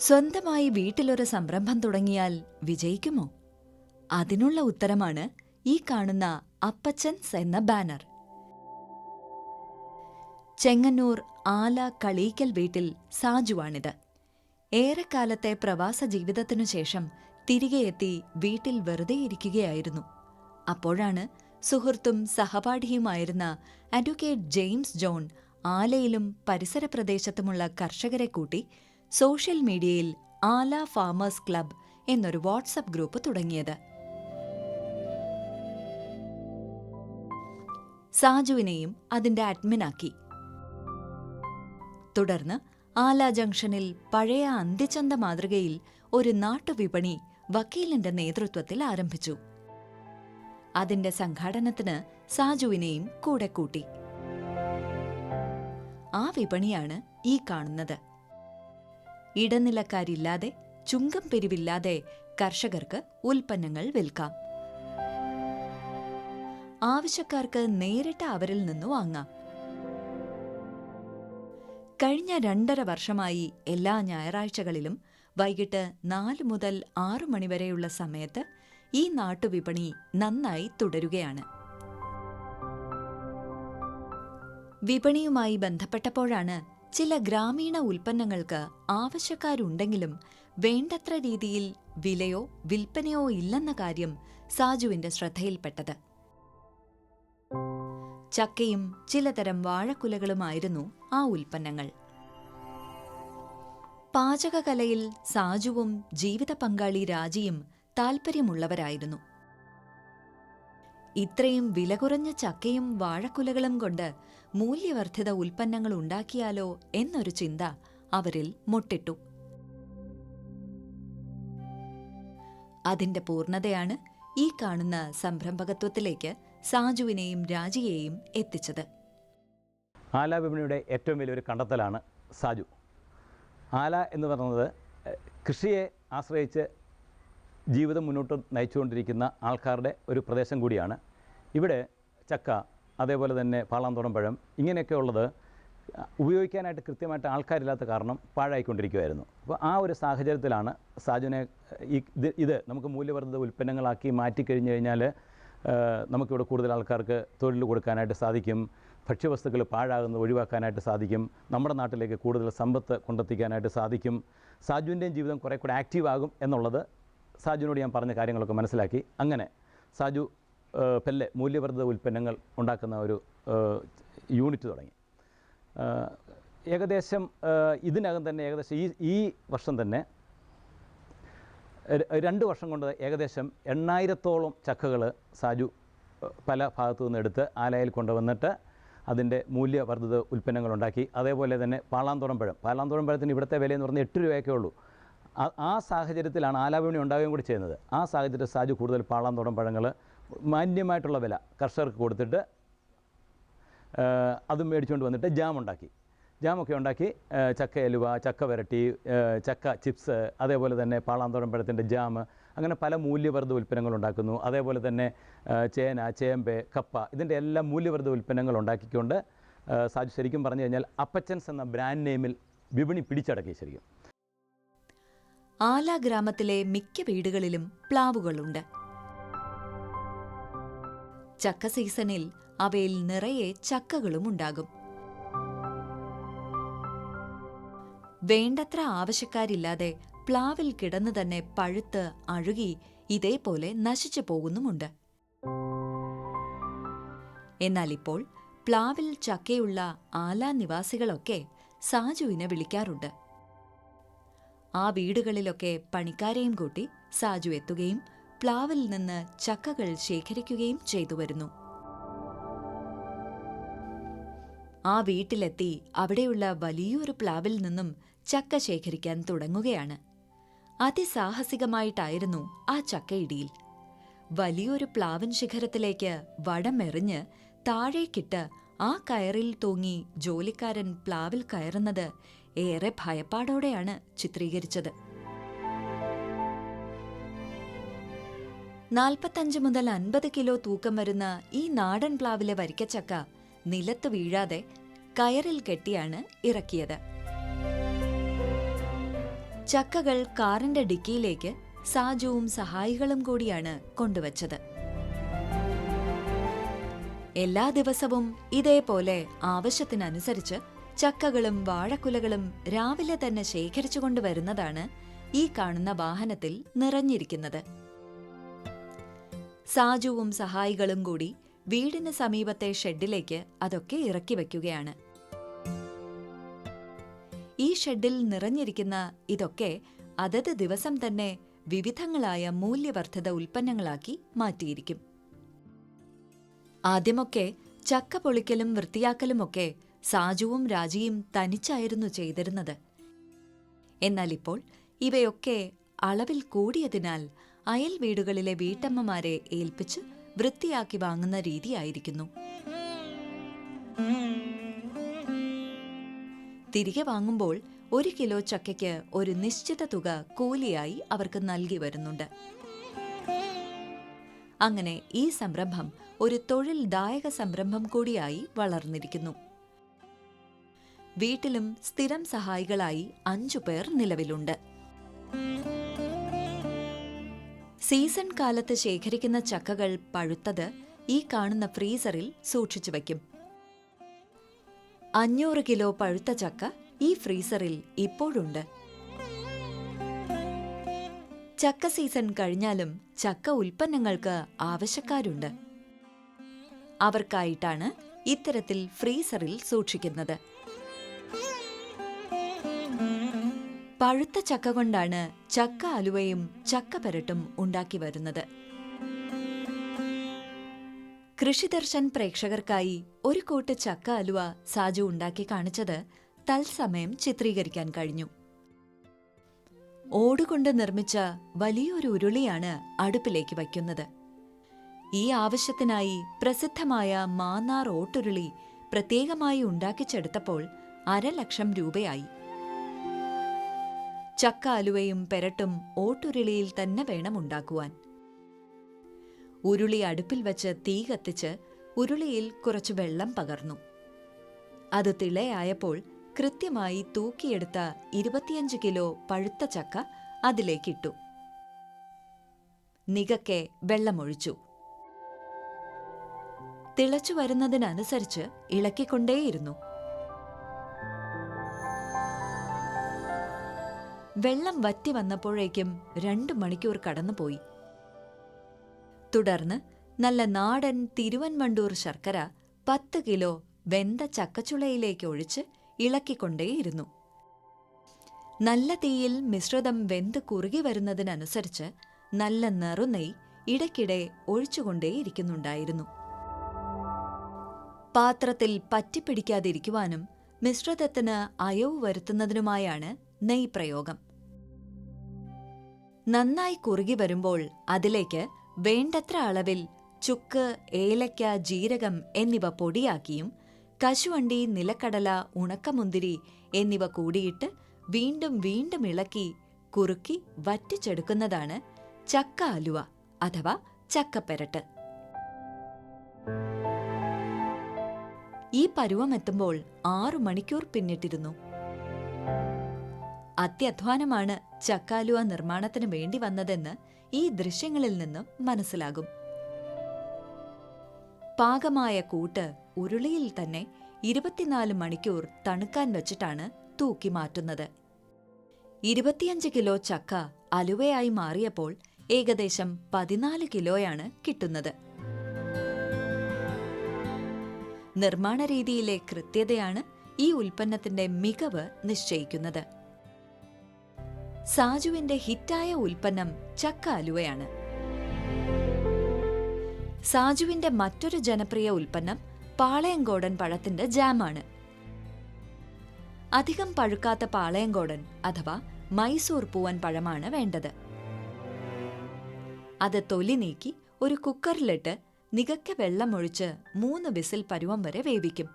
സ്വന്തമായി വീട്ടിലൊരു സംരംഭം തുടങ്ങിയാൽ വിജയിക്കുമോ? അതിനുള്ള ഉത്തരമാണ് ഈ കാണുന്ന അപ്പച്ചൻസ് എന്ന ബാനർ. ചെങ്ങന്നൂർ ആല കളീക്കൽ വീട്ടിൽ സാജുവാണിത്. ഏറെക്കാലത്തെ പ്രവാസ ജീവിതത്തിനു ശേഷം തിരികെ എത്തി വീട്ടിൽ വെറുതെ ഇരിക്കുകയായിരുന്നു. അപ്പോഴാണ് സുഹൃത്തും സഹപാഠിയുമായിരുന്ന അഡ്വക്കേറ്റ് ജെയിംസ് ജോൺ ആലയിലും പരിസര പ്രദേശത്തുമുള്ള കർഷകരെ കൂട്ടി സോഷ്യൽ മീഡിയയിൽ ആല ഫാമേഴ്സ് ക്ലബ് എന്നൊരു വാട്സപ്പ് ഗ്രൂപ്പ് തുടങ്ങിയത്. സാജുവിനെയും അതിന്റെ അഡ്മിനാക്കി. തുടർന്ന് ആല ജംഗ്ഷനിൽ പഴയ അന്ത്യചന്ത മാതൃകയിൽ ഒരു നാട്ടുവിപണി വക്കീലിന്റെ നേതൃത്വത്തിൽ ആരംഭിച്ചു. അതിന്റെ സംഘാടനത്തിന് സാജുവിനെയും കൂടെ കൂട്ടി. ആ വിപണിയാണ് ഈ കാണുന്നത്. ഇടനിലക്കാരില്ലാതെ ചുങ്കം പിരിവില്ലാതെ കർഷകർക്ക് ഉൽപ്പന്നങ്ങൾ വിൽക്കാം. ആവശ്യക്കാർക്ക് നേരിട്ട് അവരിൽ നിന്ന് വാങ്ങാം. കഴിഞ്ഞ രണ്ടര വർഷമായി എല്ലാ ഞായറാഴ്ചകളിലും വൈകിട്ട് നാല് മുതൽ ആറു മണിവരെയുള്ള സമയത്ത് ഈ നാട്ടുവിപണി നന്നായി തുടരുകയാണ്. വിപണിയുമായി ബന്ധപ്പെട്ടപ്പോഴാണ് ചില ഗ്രാമീണ ഉൽപ്പന്നങ്ങൾക്ക് ആവശ്യക്കാരുണ്ടെങ്കിലും വേണ്ടത്ര രീതിയിൽ വിലയോ വിൽപ്പനയോ ഇല്ലെന്ന കാര്യം സാജുവിന്റെ ശ്രദ്ധയിൽപ്പെട്ടത്. ചക്കയും ചിലതരം വാഴക്കുലകളുമായിരുന്നു ആ ഉൽപ്പന്നങ്ങൾ. പാചകകലയിൽ സാജുവും ജീവിത പങ്കാളി രാജിയും താൽപ്പര്യമുള്ളവരായിരുന്നു. ഇത്രയും വില കുറഞ്ഞ ചക്കയും വാഴക്കുലകളും കൊണ്ട് മൂല്യവർദ്ധിത ഉൽപ്പന്നങ്ങൾ ഉണ്ടാക്കിയാലോ എന്നൊരു ചിന്ത അവരിൽ മുട്ടിട്ടു. അതിന്റെ പൂർണതയാണ് ഈ കാണുന്ന സംരംഭകത്വത്തിലേക്ക് സാജുവിനെയും രാജിയെയും എത്തിച്ചത്. ആല വിപണിയുടെ ഏറ്റവും വലിയൊരു കണ്ടെത്തലാണ് സാജു. ആല എന്ന് പറയുന്നത് കൃഷിയെ ആശ്രയിച്ച് ജീവിതം മുന്നോട്ട് നയിച്ചുകൊണ്ടിരിക്കുന്ന ആൾക്കാരുടെ ഒരു പ്രദേശം കൂടിയാണ്. ഇവിടെ ചക്ക അതേപോലെ തന്നെ പാളാന്തോടം പഴം ഇങ്ങനെയൊക്കെ ഉള്ളത് ഉപയോഗിക്കാനായിട്ട് കൃത്യമായിട്ട് ആൾക്കാരില്ലാത്ത കാരണം പാഴായിക്കൊണ്ടിരിക്കുമായിരുന്നു അപ്പോൾ ആ ഒരു സാഹചര്യത്തിലാണ് സാജുനെ ഇത് ഇത് നമുക്ക് മൂല്യവർദ്ധിത ഉൽപ്പന്നങ്ങളാക്കി മാറ്റിക്കഴിഞ്ഞു കഴിഞ്ഞാൽ ഏഹ്, നമുക്കിവിടെ കൂടുതൽ ആൾക്കാർക്ക് തൊഴിൽ കൊടുക്കാനായിട്ട് സാധിക്കും ഭക്ഷ്യവസ്തുക്കൾ പാഴാകുന്നത് ഒഴിവാക്കാനായിട്ട് സാധിക്കും നമ്മുടെ നാട്ടിലേക്ക് കൂടുതൽ സമ്പത്ത് കൊണ്ടെത്തിക്കാനായിട്ട് സാധിക്കും സാജുവിന്റെയും ജീവിതം കുറേ കൂടെ ആക്റ്റീവ് ആകും എന്നുള്ളത് സാജുവിനോട് ഞാൻ പറഞ്ഞ കാര്യങ്ങളൊക്കെ മനസ്സിലാക്കി. അങ്ങനെ സാജു പെല്ലെ മൂല്യവർദ്ധിത ഉൽപ്പന്നങ്ങൾ ഉണ്ടാക്കുന്ന ഒരു യൂണിറ്റ് തുടങ്ങി. ഏകദേശം ഇതിനകം തന്നെ ഏകദേശം ഈ ഈ വർഷം തന്നെ രണ്ട് വർഷം കൊണ്ട് ഏകദേശം എണ്ണായിരത്തോളം ചക്കകൾ സാജു പല ഭാഗത്തു നിന്ന് എടുത്ത് ആലയിൽ കൊണ്ടുവന്നിട്ട് അതിന്റെ മൂല്യവർദ്ധിത ഉൽപ്പന്നങ്ങൾ ഉണ്ടാക്കി. അതേപോലെ തന്നെ പാളാന്തോറം പഴം. പാളാന്തോറം പഴത്തിന് ഇവിടുത്തെ വിലയെന്ന് പറഞ്ഞാൽ എട്ട് രൂപയൊക്കെ ഉള്ളൂ. ആ- സാഹചര്യത്തിലാണ് ആലാവിപണി ഉണ്ടാവുകയും കൂടി ചെയ്യുന്നത്. ആ സാഹചര്യത്തിൽ സാജു കൂടുതൽ പാളാന്തോറം പഴങ്ങൾ മാന്യമായിട്ടുള്ള വില കർഷകർക്ക് കൊടുത്തിട്ട് അതും മേടിച്ചുകൊണ്ട് വന്നിട്ട് ജാം ഉണ്ടാക്കി. ജാമൊക്കെ ഉണ്ടാക്കി ചക്ക എലുവ ചക്ക വരട്ടി ചക്ക ചിപ്സ് അതേപോലെ തന്നെ പാളാന്തോടമ്പഴത്തിന്റെ ജാം അങ്ങനെ പല മൂല്യവർദ്ധ ഉൽപ്പന്നങ്ങൾ ഉണ്ടാക്കുന്നു. അതേപോലെ തന്നെ ചേന ചേമ്പ് കപ്പ ഇതിന്റെ എല്ലാ മൂല്യവർദ്ധ ഉൽപ്പന്നങ്ങൾ ഉണ്ടാക്കിക്കൊണ്ട് സാജു ശരിക്കും പറഞ്ഞു കഴിഞ്ഞാൽ അപ്പച്ചൻസ് എന്ന ബ്രാൻഡ് നെയിമിൽ വിപണി പിടിച്ചടക്കി ശരിക്കും. ആല ഗ്രാമത്തിലെ മിക്ക വീടുകളിലും പ്ലാവുകളുണ്ട്. ചക്ക സീസണിൽ അവയിൽ നിറയെ ചക്കകളും ഉണ്ടാകും. വേണ്ടത്ര ആവശ്യക്കാരില്ലാതെ പ്ലാവിൽ കിടന്നു തന്നെ പഴുത്ത് അഴുകി ഇതേപോലെ നശിച്ചു പോകുന്നുമുണ്ട്. എന്നാൽ ഇപ്പോൾ പ്ലാവിൽ ചക്കയുള്ള ആല നിവാസികളൊക്കെ സാജുവിനെ വിളിക്കാറുണ്ട്. ആ വീടുകളിലൊക്കെ പണിക്കാരെയും കൂട്ടി സാജു എത്തുകയും പ്ലാവിൽ നിന്ന് ചക്കകൾ ശേഖരിക്കുകയും ചെയ്തു വരുന്നു. ആ വീട്ടിലെത്തി അവിടെയുള്ള വലിയൊരു പ്ലാവിൽ നിന്നും ചക്ക ശേഖരിക്കാൻ തുടങ്ങുകയാണ്. അതിസാഹസികമായിട്ടായിരുന്നു ആ ചക്കയിടിയിൽ വലിയൊരു പ്ലാവൻ ശിഖരത്തിലേക്ക് വടമെറിഞ്ഞ് താഴേക്കിട്ട് ആ കയറിൽ തൂങ്ങി ജോലിക്കാരൻ പ്ലാവിൽ കയറുന്നത് ഏറെ ഭയപ്പാടോടെയാണ് ചിത്രീകരിച്ചത്. നാൽപ്പത്തഞ്ച് മുതൽ അൻപത് കിലോ തൂക്കം വരുന്ന ഈ നാടൻ പ്ലാവിലെ വരിക്കച്ചക്ക നിലത്ത് വീഴാതെ കയറിൽ കെട്ടിയാണ് ഇറക്കിയത്. ചക്കകൾ കാറിന്റെ ഡിക്കിയിലേക്ക് സാജുവും സഹായികളും കൂടിയാണ് കൊണ്ടുവച്ചത്. എല്ലാ ദിവസവും ഇതേപോലെ ആവശ്യത്തിനനുസരിച്ച് ചക്കകളും വാഴക്കുലകളും രാവിലെ തന്നെ ശേഖരിച്ചു കൊണ്ടുവരുന്നതാണ് ഈ കാണുന്ന വാഹനത്തിൽ നിറഞ്ഞിരിക്കുന്നത്. സാജുവും സഹായികളും കൂടി വീടിന് സമീപത്തെ ഷെഡിലേക്ക് അതൊക്കെ ഇറക്കി വയ്ക്കുകയാണ്. ഈ ഷെഡിൽ നിറഞ്ഞിരിക്കുന്ന ഇതൊക്കെ അതത് ദിവസം തന്നെ വിവിധങ്ങളായ മൂല്യവർദ്ധിത ഉൽപ്പന്നങ്ങളാക്കി മാറ്റിയിരിക്കും. ആദ്യമൊക്കെ ചക്ക പൊളിക്കലും വൃത്തിയാക്കലുമൊക്കെ സാജുവും രാജിയും തനിച്ചായിരുന്നു ചെയ്തിരുന്നത്. എന്നാൽ ഇപ്പോൾ ഇവയൊക്കെ അളവിൽ കൂടിയതിനാൽ അയൽ വീടുകളിലെ വീട്ടമ്മമാരെ ഏൽപ്പിച്ച് വൃത്തിയാക്കി വാങ്ങുന്ന രീതിയായിരിക്കുന്നു. തിരികെ വാങ്ങുമ്പോൾ ഒരു കിലോ ചക്കയ്ക്ക് ഒരു നിശ്ചിത തുക കൂലിയായി അവർക്ക് നൽകി വരുന്നുണ്ട്. അങ്ങനെ ഈ സംരംഭം ഒരു തൊഴിൽദായക സംരംഭം കൂടിയായി വളർന്നിരിക്കുന്നു. വീട്ടിലും സ്ഥിരം സഹായികളായി അഞ്ചു പേർ നിലവിലുണ്ട്. സീസൺ കാലത്ത് ശേഖരിക്കുന്ന ചക്കകൾ പഴുത്തത് ഈ കാണുന്ന ഫ്രീസറിൽ സൂക്ഷിച്ചു വയ്ക്കും. അഞ്ഞൂറ് കിലോ പഴുത്ത ചക്ക ഈ ഫ്രീസറിൽ ഇപ്പോഴുണ്ട്. ചക്ക സീസൺ കഴിഞ്ഞാലും ചക്ക ഉൽപ്പന്നങ്ങൾക്ക് ആവശ്യക്കാരുണ്ട്. അവർക്കായിട്ടാണ് ഇത്തരത്തിൽ ഫ്രീസറിൽ സൂക്ഷിക്കുന്നത്. പഴുത്ത ചക്ക കൊണ്ടാണ് ചക്ക അലുവയും ചക്ക പെരട്ടും ഉണ്ടാക്കി വരുന്നത്. കൃഷിദർശൻ പ്രേക്ഷകർക്കായി ഒരു കൂട്ട് ചക്ക അലുവ സാജു ഉണ്ടാക്കി കാണിച്ചത് തത്സമയം ചിത്രീകരിക്കാൻ കഴിഞ്ഞു. ഓടുകൊണ്ട് നിർമ്മിച്ച വലിയൊരു ഉരുളിയാണ് അടുപ്പിലേക്ക് വയ്ക്കുന്നത്. ഈ ആവശ്യത്തിനായി പ്രസിദ്ധമായ മാന്നാർ ഓട്ടുരുളി പ്രത്യേകമായി ഉണ്ടാക്കിച്ചെടുത്തപ്പോൾ അരലക്ഷം രൂപയായി. ചക്ക അലുവയും പെരട്ടും ഓട്ടുരുളിയിൽ തന്നെ വേണം ഉണ്ടാക്കുവാൻ ഉരുളി അടുപ്പിൽ വച്ച് തീ കത്തിച്ച് ഉരുളിയിൽ കുറച്ച് വെള്ളം പകർന്നു. അത് തിളയായപ്പോൾ കൃത്യമായി തൂക്കിയെടുത്ത ഇരുപത്തിയഞ്ച് കിലോ പഴുത്ത ചക്ക അതിലേക്കിട്ടു. നികക്കെ വെള്ളമൊഴിച്ചു. തിളച്ചു വരുന്നതിനനുസരിച്ച് ഇളക്കിക്കൊണ്ടേയിരുന്നു. വെള്ളം വറ്റി വന്നപ്പോഴേക്കും രണ്ടു മണിക്കൂർ കടന്നുപോയി. തുടർന്ന് നല്ല നാടൻ തിരുവൻവണ്ടൂർ ശർക്കര പത്ത് കിലോ വെന്ത ചക്കച്ചുളയിലേക്ക് ഒഴിച്ച് ഇളക്കിക്കൊണ്ടേയിരുന്നു. നല്ല തീയിൽ മിശ്രിതം വെന്ത് കുറുകി വരുന്നതിനനുസരിച്ച് നല്ല നെറുനെയ് ഇടയ്ക്കിടെ ഒഴിച്ചുകൊണ്ടേയിരിക്കുന്നുണ്ടായിരുന്നു. പാത്രത്തിൽ പറ്റിപ്പിടിക്കാതിരിക്കുവാനും മിശ്രിതത്തിന് അയവ് വരുത്തുന്നതിനുമായാണ് നെയ് പ്രയോഗം നന്നായി കുറുകി വരുമ്പോൾ അതിലേക്ക് വേണ്ടത്ര അളവിൽ ചുക്ക് ഏലക്ക ജീരകം എന്നിവ പൊടിയാക്കിയും കശുവണ്ടി നിലക്കടല ഉണക്കമുന്തിരി എന്നിവ കൂടിയിട്ട് വീണ്ടും വീണ്ടും ഇളക്കി കുറുക്കി വറ്റിച്ചെടുക്കുന്നതാണ് ചക്ക അലുവ അഥവാ ചക്കപ്പെരട്ട്. ഈ പരുവമെത്തുമ്പോൾ ആറു മണിക്കൂർ പിന്നിട്ടിരുന്നു. അത്യധ്വാനമാണ് ചക്കാലുവ നിർമ്മാണത്തിന് വേണ്ടി വന്നതെന്ന് ഈ ദൃശ്യങ്ങളിൽ നിന്നും മനസ്സിലാകും. പാകമായ കൂട്ട് ഉരുളിയിൽ തന്നെ ഇരുപത്തിനാല് മണിക്കൂർ തണുക്കാൻ വെച്ചിട്ടാണ് തൂക്കി മാറ്റുന്നത്. ഇരുപത്തിയഞ്ച് കിലോ ചക്ക അലുവയായി മാറിയപ്പോൾ ഏകദേശം പതിനാല് കിലോയാണ് കിട്ടുന്നത്. നിർമ്മാണ രീതിയിലെ കൃത്യതയാണ് ഈ ഉൽപ്പന്നത്തിന്റെ മികവ് നിശ്ചയിക്കുന്നത്. സാജുവിന്റെ ഹിറ്റായ ഉൽപ്പന്നം ചക്ക അലുവയാണ്. സാജുവിന്റെ മറ്റൊരു ജനപ്രിയ ഉൽപ്പന്നം പാളയങ്കോടൻ പഴത്തിന്റെ ജാമാണ്. അധികം പഴുക്കാത്ത പാളയങ്കോടൻ അഥവാ മൈസൂർ പൂവൻ പഴമാണ് വേണ്ടത്. അത് തൊലി നീക്കി ഒരു കുക്കറിലിട്ട് നികക്ക വെള്ളമൊഴിച്ച് മൂന്ന് വിസിൽ പരുവം വരെ വേവിക്കും.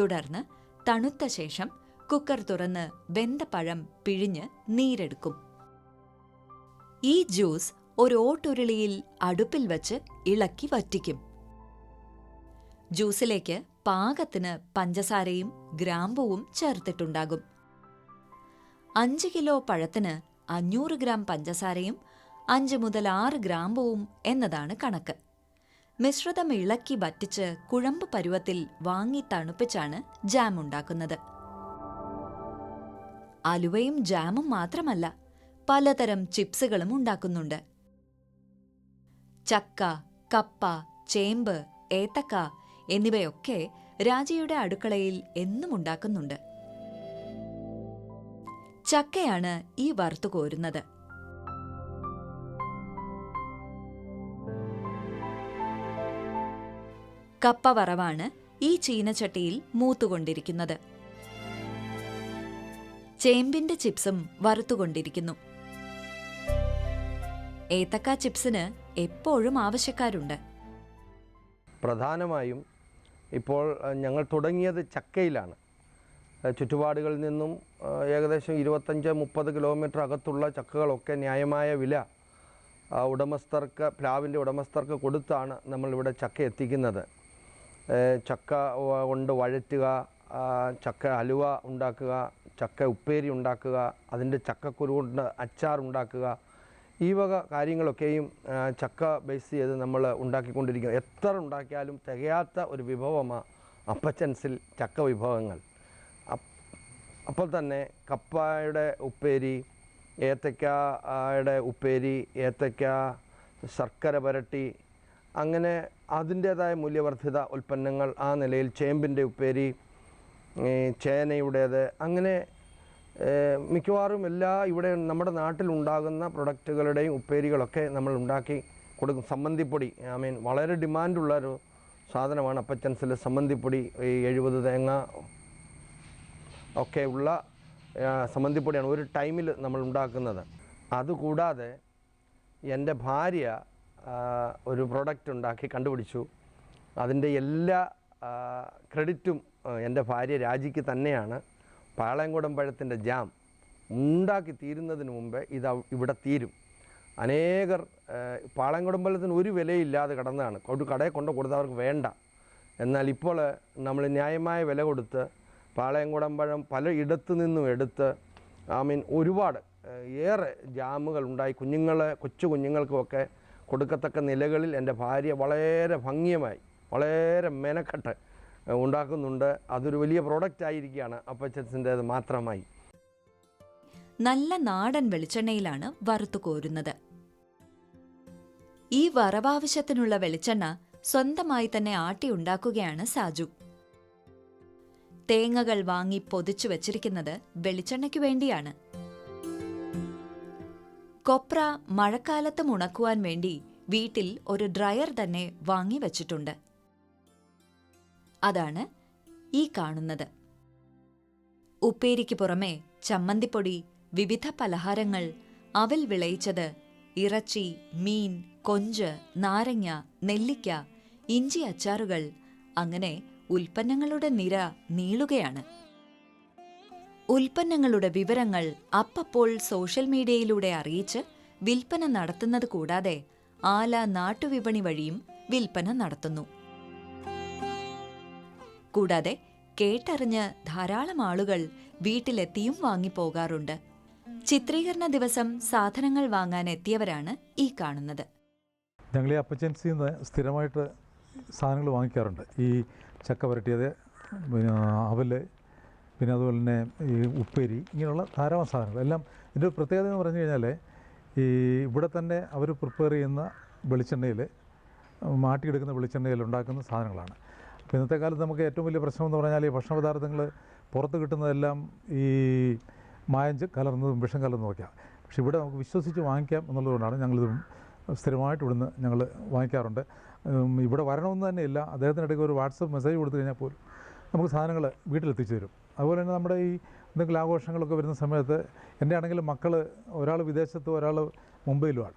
തുടർന്ന് തണുത്ത ശേഷം കുക്കർ തുറന്ന് വെന്ത പഴം പിഴിഞ്ഞ് നീരെടുക്കും. ഈ ജ്യൂസ് ഒരു ഓട്ടുരുളിയിൽ അടുപ്പിൽ വച്ച് ഇളക്കി വറ്റിക്കും. ജ്യൂസിലേക്ക് പാകത്തിന് പഞ്ചസാരയും ഗ്രാമ്പുവും ചേർത്തിട്ടുണ്ടാകും. അഞ്ച് കിലോ പഴത്തിന് അഞ്ഞൂറ് ഗ്രാം പഞ്ചസാരയും അഞ്ച് മുതൽ ആറ് ഗ്രാമ്പുവും എന്നതാണ് കണക്ക്. മിശ്രിതം ഇളക്കി വറ്റിച്ച് കുഴമ്പ് പരുവത്തിൽ വാങ്ങി തണുപ്പിച്ചാണ് ജാം ഉണ്ടാക്കുന്നത്. അലുവയും ജാമും മാത്രമല്ല പലതരം ചിപ്സുകളും ഉണ്ടാക്കുന്നുണ്ട്. ചക്ക കപ്പ ചേമ്പ് ഏത്തക്ക എന്നിവയൊക്കെ രാജയുടെ അടുക്കളയിൽ എന്നും ഉണ്ടാക്കുന്നുണ്ട്. ചക്കയാണ് ഈ വറുത്തു കോരുന്നത്. കപ്പ വറവാണ് ഈ ചീനച്ചട്ടിയിൽ മൂത്തുകൊണ്ടിരിക്കുന്നത്. ചേമ്പിന്റെ ചിപ്സും വറുത്തുകൊണ്ടിരിക്കുന്നു. ഏത്തക്ക ചിപ്സിന് എപ്പോഴും ആവശ്യക്കാരുണ്ട്. പ്രധാനമായും ഇപ്പോൾ ഞങ്ങൾ തുടങ്ങിയത് ചക്കയിലാണ്. ചുറ്റുപാടുകളിൽ നിന്നും ഏകദേശം ഇരുപത്തഞ്ച് മുപ്പത് കിലോമീറ്റർ അകത്തുള്ള ചക്കകളൊക്കെ ന്യായമായ വില ഉടമസ്ഥർക്ക് പ്ലാവിന്റെ ഉടമസ്ഥർക്ക് കൊടുത്താണ് നമ്മളിവിടെ ചക്ക എത്തിക്കുന്നത്. ചക്ക കൊണ്ട് വഴറ്റുക ചക്ക അലുവ ഉണ്ടാക്കുക ചക്ക ഉപ്പേരി ഉണ്ടാക്കുക അതിന്റെ ചക്കക്കുരു കൊണ്ട് അച്ചാർ ഉണ്ടാക്കുക. ഈ വക കാര്യങ്ങളൊക്കെയും ചക്ക ബേസ് ചെയ്ത് നമ്മൾ ഉണ്ടാക്കിക്കൊണ്ടിരിക്കുന്നത് എത്ര ഉണ്ടാക്കിയാലും തികയാത്ത ഒരു വിഭവമാണ് അപ്പച്ചൻസിൽ ചക്ക വിഭവങ്ങൾ. അപ്പോൾ തന്നെ കപ്പയുടെ ഉപ്പേരി ഏത്തയ്ക്കയുടെ ഉപ്പേരി ഏത്തക്ക ശർക്കര പുരട്ടി അങ്ങനെ അതിന്റേതായ മൂല്യവർദ്ധിത ഉൽപ്പന്നങ്ങൾ ആ നിലയിൽ ചേമ്പിന്റെ ഉപ്പേരി ചേനയുടേത് അങ്ങനെ മിക്കവാറും എല്ലാ ഇവിടെ നമ്മുടെ നാട്ടിലുണ്ടാകുന്ന പ്രൊഡക്റ്റുകളുടെയും ഉപ്പേരികളൊക്കെ നമ്മൾ ഉണ്ടാക്കി കൊടുക്കും. സമ്മന്തിപ്പൊടി ഐ മീൻ വളരെ ഡിമാൻഡുള്ള ഒരു സാധനമാണ് അപ്പച്ചൻസിൽ സമ്മന്തിപ്പൊടി ഈ എഴുപത് തേങ്ങ ഒക്കെ ഉള്ള സമ്മന്തിപ്പൊടിയാണ് ഒരു ടൈമിൽ നമ്മൾ ഉണ്ടാക്കുന്നത്. അതുകൂടാതെ എന്റെ ഭാര്യ ഒരു പ്രോഡക്റ്റ് ഉണ്ടാക്കി കണ്ടുപിടിച്ചു. അതിന്റെ എല്ലാ ക്രെഡിറ്റും എന്റെ ഭാര്യ രാജിക്ക് തന്നെയാണ് പാളയംകുടം പഴത്തിന്റെ ജാം ഉണ്ടാക്കി തീരുന്നതിന് മുമ്പേ ഇത് ഇവിടെ തീരും. അനേകർ ആ, പാളയംകുടം പഴത്തിന് ഒരു വിലയില്ലാതെ കിടന്നതാണ്. ഒരു കടയിൽ കൊണ്ട് കൊടുത്ത് അവർക്ക് വേണ്ട. എന്നാൽ ഇപ്പോൾ നമ്മൾ ന്യായമായ വില കൊടുത്ത് പാളയംകുടം പഴം പല ഇടത്തു നിന്നും എടുത്ത് ഐ മീൻ ഒരുപാട് ഏറെ ജാമുകൾ ഉണ്ടായി. കുഞ്ഞുങ്ങളെ കൊച്ചു കുഞ്ഞുങ്ങൾക്കുമൊക്കെ കൊടുക്കത്തക്ക നിലകളിൽ എന്റെ ഭാര്യ വളരെ ഭംഗിയമായി വളരെ മെനക്കെട്ട് ഉണ്ടാക്കുന്നുണ്ട്. അതൊരു വലിയ പ്രോഡക്റ്റ് ആയിരിക്കുകയാണ് അപ്പച്ചൻസിന്റേത് മാത്രമായി. നല്ല നാടൻ വെളിച്ചെണ്ണയിലാണ് വറുത്തു കോരുന്നത്. ഈ വറവാവശ്യത്തിനുള്ള വെളിച്ചെണ്ണ സ്വന്തമായി തന്നെ ആട്ടി ഉണ്ടാക്കുകയാണ് സാജു. തേങ്ങകൾ വാങ്ങി പൊതിച്ചു വച്ചിരിക്കുന്നത് വെളിച്ചെണ്ണയ്ക്കു വേണ്ടിയാണ്. കൊപ്ര മഴക്കാലത്തും ഉണക്കുവാൻ വേണ്ടി വീട്ടിൽ ഒരു ഡ്രയർ തന്നെ വാങ്ങി വച്ചിട്ടുണ്ട്. അതാണ് ഈ കാണുന്നത്. ഉപ്പേരിക്ക് പുറമെ ചമ്മന്തിപ്പൊടി വിവിധ പലഹാരങ്ങൾ അവൽ വിളയിച്ചത് ഇറച്ചി മീൻ കൊഞ്ച് നാരങ്ങ നെല്ലിക്ക ഇഞ്ചി അച്ചാറുകൾ അങ്ങനെ ഉൽപ്പന്നങ്ങളുടെ നിര നീളുകയാണ്. ഉൽപ്പന്നങ്ങളുടെ വിവരങ്ങൾ അപ്പപ്പോൾ സോഷ്യൽ മീഡിയയിലൂടെ അറിയിച്ച് വിൽപ്പന നടത്തുന്നത് കൂടാതെ ആല നാട്ടുവിപണി വഴിയും വിൽപ്പന നടത്തുന്നു. കൂടാതെ കേട്ടറിഞ്ഞ് ധാരാളം ആളുകൾ വീട്ടിലെത്തിയും വാങ്ങിപ്പോകാറുണ്ട്. ചിത്രീകരണ ദിവസം സാധനങ്ങൾ വാങ്ങാൻ എത്തിയവരാണ് ഈ കാണുന്നത്. ഞങ്ങൾ ഈ അപ്പച്ചൻസിൽ നിന്ന് സ്ഥിരമായിട്ട് സാധനങ്ങൾ വാങ്ങിക്കാറുണ്ട്. ഈ ചക്ക പുരട്ടിയത് പിന്നെ അവൽ പിന്നെ അതുപോലെ തന്നെ ഈ ഉപ്പേരി ഇങ്ങനെയുള്ള ധാരാളം സാധനങ്ങൾ. എല്ലാം ഇതിന്റെ ഒരു പ്രത്യേകത എന്ന് പറഞ്ഞു കഴിഞ്ഞാൽ ഈ ഇവിടെ തന്നെ അവർ പ്രിപ്പയർ ചെയ്യുന്ന വെളിച്ചെണ്ണയിൽ മാട്ടിയെടുക്കുന്ന വെളിച്ചെണ്ണയിൽ ഉണ്ടാക്കുന്ന സാധനങ്ങളാണ്. അപ്പോൾ ഇന്നത്തെ കാലത്ത് നമുക്ക് ഏറ്റവും വലിയ പ്രശ്നം എന്ന് പറഞ്ഞാൽ ഈ ഭക്ഷണ പദാർത്ഥങ്ങൾ പുറത്ത് കിട്ടുന്നതെല്ലാം ഈ മായം ചെ- കലർന്നതും വിഷം കലർന്നതും ഒക്കെ പക്ഷേ ഇവിടെ നമുക്ക് വിശ്വസിച്ച് വാങ്ങിക്കാം എന്നുള്ളതുകൊണ്ടാണ് ഞങ്ങളിത് സ്ഥിരമായിട്ട് ഇവിടുന്ന് ഞങ്ങൾ വാങ്ങിക്കാറുണ്ട്. ഇവിടെ വരണമെന്ന് തന്നെ ഇല്ല അദ്ദേഹത്തിനിടയ്ക്ക് ഒരു വാട്സപ്പ് മെസ്സേജ് കൊടുത്തു കഴിഞ്ഞാൽ പോലും നമുക്ക് സാധനങ്ങൾ വീട്ടിലെത്തിച്ചു തരും. അതുപോലെ തന്നെ നമ്മുടെ ഈ എന്തെങ്കിലും ആഘോഷങ്ങളൊക്കെ വരുന്ന സമയത്ത് എന്റെ ആണെങ്കിലും മക്കൾ ഒരാൾ വിദേശത്തും ഒരാൾ മുംബൈയിലുമാണ്.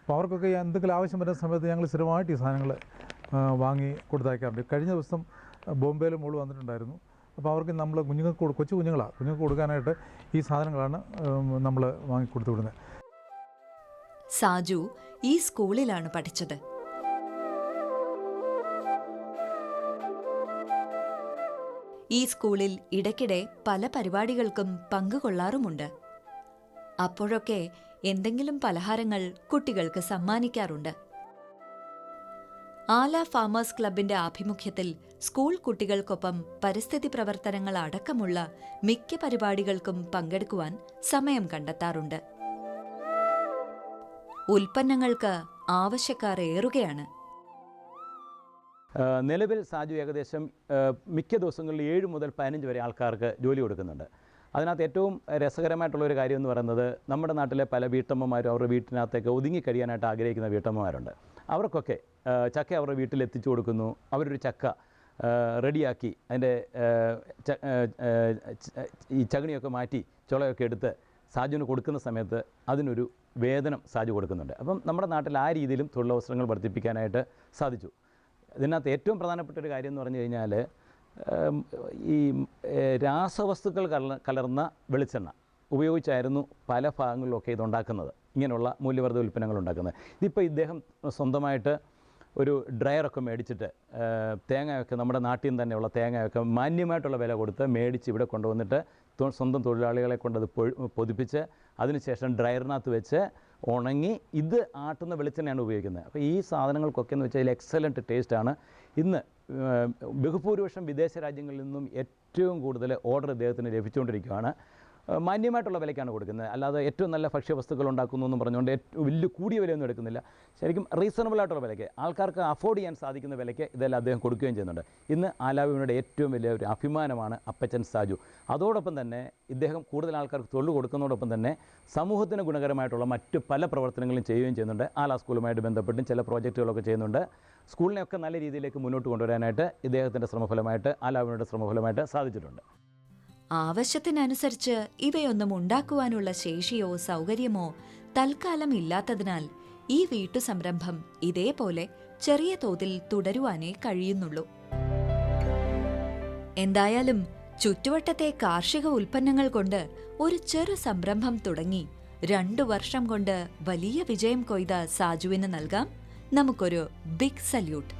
അപ്പോൾ അവർക്കൊക്കെ എന്തെങ്കിലും ആവശ്യം വരുന്ന സമയത്ത് ഞങ്ങൾ സ്ഥിരമായിട്ട് ഈ സാധനങ്ങൾ വാങ്ങി കൊടുത്തയക്കാറുണ്ട് കഴിഞ്ഞ ദിവസം ബോംബെയിൽ മോൾ വന്നിട്ടുണ്ടായിരുന്നു. അപ്പോൾ അവർക്ക് നമ്മൾ കുഞ്ഞുങ്ങൾക്ക് കൊച്ചു കുഞ്ഞുങ്ങളാണ് കുഞ്ഞുങ്ങൾക്ക് കൊടുക്കാനായിട്ട് ഈ സാധനങ്ങളാണ് നമ്മൾ വാങ്ങി കൊടുത്തു വിടുന്നത്. സാജു ഈ സ്കൂളിലാണ് പഠിച്ചത്. ഈ സ്കൂളിൽ ഇടയ്ക്കിടെ പല പരിപാടികൾക്കും പങ്കുകൊള്ളാറുമുണ്ട്. അപ്പോഴൊക്കെ എന്തെങ്കിലും പലഹാരങ്ങൾ കുട്ടികൾക്ക് സമ്മാനിക്കാറുണ്ട്. ആല ഫാമേഴ്സ് ക്ലബിന്റെ ആഭിമുഖ്യത്തിൽ സ്കൂൾ കുട്ടികൾക്കൊപ്പം പരിസ്ഥിതി പ്രവർത്തനങ്ങൾ അടക്കമുള്ള മിക്ക പരിപാടികൾക്കും പങ്കെടുക്കുവാൻ സമയം കണ്ടെത്താറുണ്ട്. ഉൽപ്പന്നങ്ങൾക്ക് ആവശ്യക്കാർ ഏറുകയാണ് നിലവിൽ സാജു ഏകദേശം മിക്ക ദിവസങ്ങളിൽ ഏഴ് മുതൽ പതിനഞ്ച് വരെ ആൾക്കാർക്ക് ജോലി കൊടുക്കുന്നുണ്ട്. അതിനകത്ത് ഏറ്റവും രസകരമായിട്ടുള്ള ഒരു കാര്യം എന്ന് പറയുന്നത് നമ്മുടെ നാട്ടിലെ പല വീട്ടമ്മമാരും അവരുടെ വീട്ടിനകത്തേക്ക് ഒതുങ്ങി കഴിയാനായിട്ട് ആഗ്രഹിക്കുന്ന വീട്ടമ്മമാരുണ്ട്. അവർക്കൊക്കെ ചക്ക അവരുടെ വീട്ടിൽ എത്തിച്ചു കൊടുക്കുന്നു. അവരൊരു ചക്ക റെഡിയാക്കി അതിന്റെ ഈ ചകിണിയൊക്കെ മാറ്റി ചുളയൊക്കെ എടുത്ത് സാജുവിന് കൊടുക്കുന്ന സമയത്ത് അതിനൊരു വേതനം സാജു കൊടുക്കുന്നുണ്ട്. അപ്പം നമ്മുടെ നാട്ടിൽ ആ രീതിയിലും തൊഴിലവസരങ്ങൾ വർദ്ധിപ്പിക്കാനായിട്ട് സാധിച്ചു. ഇതിനകത്ത് ഏറ്റവും പ്രധാനപ്പെട്ട ഒരു കാര്യം എന്ന് പറഞ്ഞു കഴിഞ്ഞാൽ ഈ രാസവസ്തുക്കൾ കല കലർന്ന വെളിച്ചെണ്ണ ഉപയോഗിച്ചായിരുന്നു പല ഭാഗങ്ങളിലൊക്കെ ഇതുണ്ടാക്കുന്നത്. ഇങ്ങനെയുള്ള മൂല്യവർദ്ധ ഉൽപ്പന്നങ്ങൾ ഉണ്ടാക്കുന്നത്. ഇതിപ്പോൾ ഇദ്ദേഹം സ്വന്തമായിട്ട് ഒരു ഡ്രയറൊക്കെ മേടിച്ചിട്ട് തേങ്ങയൊക്കെ നമ്മുടെ നാട്ടിൽ നിന്ന് തന്നെയുള്ള തേങ്ങയൊക്കെ മാന്യമായിട്ടുള്ള വില കൊടുത്ത് മേടിച്ച് ഇവിടെ കൊണ്ടുവന്നിട്ട് സ്വന്തം തൊഴിലാളികളെ കൊണ്ടത് പൊതിപ്പിച്ച് അതിനുശേഷം ഡ്രയറിനകത്ത് വെച്ച് ഉണങ്ങി ഇത് ആട്ടുന്ന വെളിച്ചെണ്ണയാണ് ഉപയോഗിക്കുന്നത്. അപ്പോൾ ഈ സാധനങ്ങൾക്കൊക്കെ എന്ന് വെച്ചാൽ എക്സലന്റ് ടേസ്റ്റാണ് ഇന്ന് ബഹുഭൂരിപക്ഷം വിദേശ രാജ്യങ്ങളിൽ നിന്നും ഏറ്റവും കൂടുതൽ ഓർഡർ ഇദ്ദേഹത്തിന് ലഭിച്ചുകൊണ്ടിരിക്കുകയാണ്. മാന്യമായിട്ടുള്ള വിലയ്ക്കാണ് കൊടുക്കുന്നത്. അല്ലാതെ ഏറ്റവും നല്ല ഭക്ഷ്യവസ്തുക്കൾ ഉണ്ടാക്കുന്നു എന്ന് പറഞ്ഞുകൊണ്ട് ഏറ്റവും വലിയ കൂടിയ വിലയൊന്നും എടുക്കുന്നില്ല. ശരിക്കും റീസണബിൾ ആയിട്ടുള്ള വിലയ്ക്ക് ആൾക്കാർക്ക് അഫോർഡ് ചെയ്യാൻ സാധിക്കുന്ന വിലയ്ക്ക് ഇതെല്ലാം അദ്ദേഹം കൊടുക്കുകയും ചെയ്യുന്നുണ്ട്. ഇന്ന് ആലാവിയുടെ ഏറ്റവും വലിയ ഒരു അഭിമാനമാണ് അപ്പച്ചൻ സാജു. അതോടൊപ്പം തന്നെ ഇദ്ദേഹം കൂടുതൽ ആൾക്കാർക്ക് തൊഴിൽ കൊടുക്കുന്നതോടൊപ്പം തന്നെ സമൂഹത്തിന് ഗുണകരമായിട്ടുള്ള മറ്റ് പല പ്രവർത്തനങ്ങളും ചെയ്യുകയും ചെയ്യുന്നുണ്ട്. ആലാ സ്കൂളുമായിട്ട് ബന്ധപ്പെട്ടും ചില പ്രോജക്റ്റുകളൊക്കെ ചെയ്യുന്നുണ്ട്. സ്കൂളിനെയൊക്കെ നല്ല രീതിയിലേക്ക് മുന്നോട്ട് കൊണ്ടുവരാനായിട്ട് ഇദ്ദേഹത്തിന്റെ ശ്രമഫലമായിട്ട് ആലാവിനോട് ശ്രമഫലമായിട്ട് സാധിച്ചിട്ടുണ്ട്. ആവശ്യത്തിനനുസരിച്ച് ഇവയൊന്നും ഉണ്ടാക്കുവാനുള്ള ശേഷിയോ സൗകര്യമോ തൽക്കാലം ഇല്ലാത്തതിനാൽ ഈ വീട്ടുസംരംഭം ഇതേപോലെ ചെറിയ തോതിൽ തുടരുവാനേ കഴിയുന്നുള്ളൂ. എന്തായാലും ചുറ്റുവട്ടത്തെ കാർഷിക ഉൽപ്പന്നങ്ങൾ കൊണ്ട് ഒരു ചെറു സംരംഭം തുടങ്ങി രണ്ടു വർഷം കൊണ്ട് വലിയ വിജയം കൊയ്ത സാജുവിന് നൽകാം. നമുക്കൊരു ബിഗ് സല്യൂട്ട്.